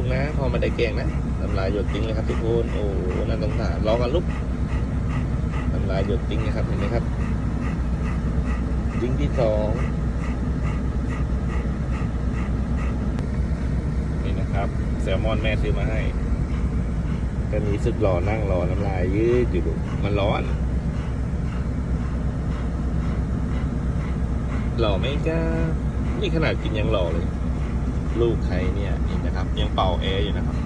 ลูกนะ พอมาได้แกงนะน้ำลายหยดติ้งเลยครับทุกคนโอ้โหน่าสงสารรอกันลูกน้ำลายหยดติ้งนะครับเห็นไหมครับติ้งที่สองนี่นะครับแซลมอนแม่ซื้อมาให้ก็มีสึกรอนั่งรอน้ำลายยืดอยู่มันร้อนหล่อไหมจ้านี่ขนาดกินยังหล่อเลย ลูกใครเนี่ยนี่นะครับ ยังเป่าแอร์อยู่นะครับ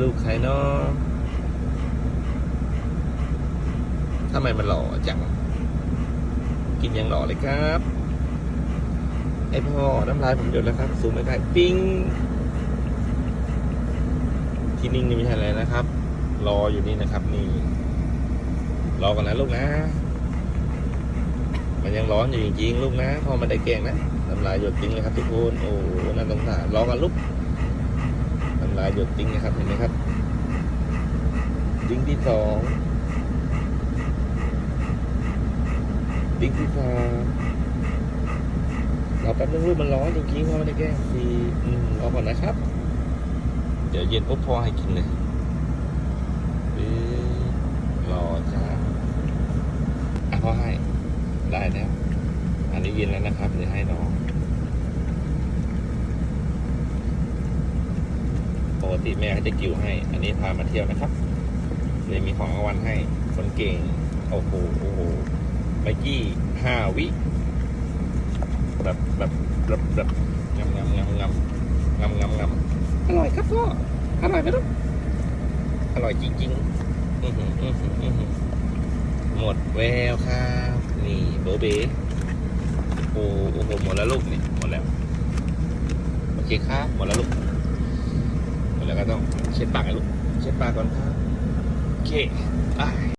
ลูกใครเนาะทำไมมันหล่อจัง กินยังหล่อเลยครับไอพ่อน้ำลายผมหยดแล้วครับสูงไม่ได้ปิ้งที่นิ่งนี่ไม่ใช่อะไรนะครับ รออยู่นี่นะครับ นี่ รอก่อนนะลูกนะ มันยังร้อนอยู่จริงๆลูกนะพอมาได้แกงนะน้ำลายหยดติ้งเลยครับทุกคนโอ้โหน่าสงสารรอกันลูกน้ำลายหยดติ้งนะครับเห็นไหมครับติ้งที่สองติ้งที่สามเรอแป๊บนึงลูกมันร้อนจริงๆพอมาได้แกงสี่อืมรอก่อนนะครับ เดี๋ยวเย็นปุ๊บพอให้กินเลยรอจ้าอะพอให้ ได้แล้ว อันนี้เย็นแล้วนะครับเดี๋ยวให้น้องปกติแม่เขาจะกิ่วให้ อันนี้พามาเที่ยวนะครับ เลยมีของรางวัลให้ คนเก่ง โอ้โหโอ้โหเมื่อกี้ห้าวิ แบบแบบแบบแบบงำงำงำงำงำงำงำอร่อยครับพ่ออร่อยไหมลูกอร่อยจริงๆอื้อหืออื้อหืออื้อหือหมดแววครับ นี่เบเบโอ้โอ้โหหมดแล้วลูกนี่หมดแล้วโอเคครับหมดแล้วลูกหมดแล้วก็ต้องเช็ดปากให้ลูกเช็ดปากก่อนครับโอเคอะ